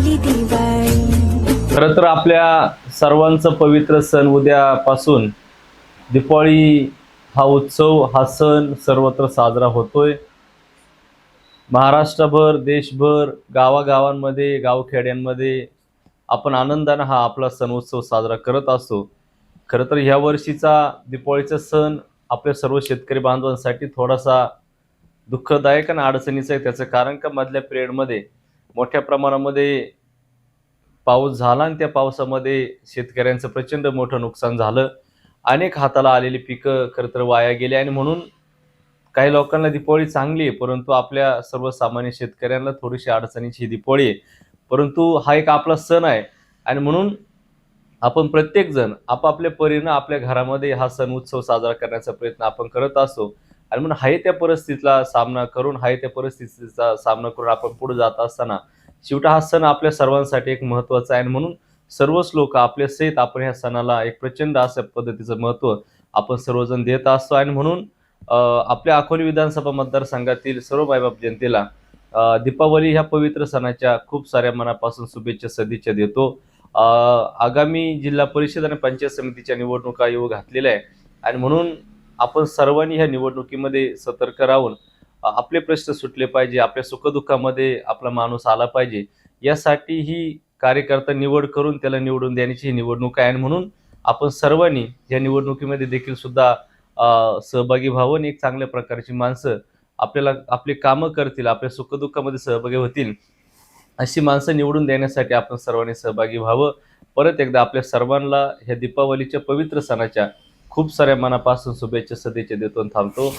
आली दिवाळी. खरं तर आपल्या सर्वांचं पवित्र सण उद्यापासून दीपावली हा उत्सव हा सण सर्वत्र साजरा होतोय. महाराष्ट्रभर देशभर गावागावांमध्ये गावखेड्यांमध्ये आपण आनंदानं हा आपला सण उत्सव साजरा करत असतो. खरं तर ह्या वर्षीचा दीपावलीचा सण आपल्या सर्व शेतकरी बांधवांसाठी थोडासा दुःखदायक आणि अडचणीचा आहे. त्याचं कारण का मधल्या पिरियडमध्ये मोठ्या प्रमाणामध्ये पाऊस झाला आणि त्या पावसामध्ये शेतकऱ्यांचं प्रचंड मोठं नुकसान झालं. अनेक हाताला आलेली पिकं खरं तर वाया गेली आणि म्हणून काही लोकांना दीपावली चांगली आहे परंतु आपल्या सर्वसामान्य शेतकऱ्यांना थोडीशी अडचणीची दिपोळी आहे. परंतु हा एक आपला सण आहे आणि म्हणून आपण प्रत्येकजण आपापल्या परीनं आपल्या घरामध्ये हा सण उत्सव साजरा करण्याचा प्रयत्न आपण करत असतो. आणि म्हणून हाय त्या परिस्थितीला सामना करून हाय त्या परिस्थितीचा सामना करून आपण पुढे जात असताना शेवटा हा सण आपल्या सर्वांसाठी एक महत्त्वाचा आहे. आणि म्हणून सर्वच लोक आपल्या सहित आपण ह्या सणाला एक प्रचंड असं पद्धतीचं महत्त्व आपण सर्वजण देत असतो. आणि म्हणून आपल्या अकोली विधानसभा मतदारसंघातील सर्व मायबाप जनतेला दीपावली ह्या पवित्र सणाच्या खूप साऱ्या मनापासून शुभेच्छा सदिच्छा देतो. आगामी जिल्हा परिषद आणि पंचायत समितीच्या निवडणुका येऊ घातलेल्या आहे आणि म्हणून आपण सर्वांनी ह्या निवडणुकीमध्ये सतर्क राहून आपले प्रश्न सुटले पाहिजे आपल्या सुखदुःखामध्ये आपला माणूस आला पाहिजे यासाठी ही कार्यकर्ता निवड करून त्याला निवडून देण्याची ही निवडणूक आहे. आणि म्हणून आपण सर्वांनी या निवडणुकीमध्ये देखील सुद्धा सहभागी व्हावं. आणि एक चांगल्या प्रकारची माणसं आपल्याला आपली कामं करतील आपल्या सुखदुःखामध्ये सहभागी होतील अशी माणसं निवडून देण्यासाठी आपण सर्वांनी सहभागी व्हावं. परत एकदा आपल्या सर्वांना ह्या दीपावलीच्या पवित्र सणाच्या खूप साऱ्या मनापासून शुभेच्छा सदिच्छा देतो आणि थांबतो.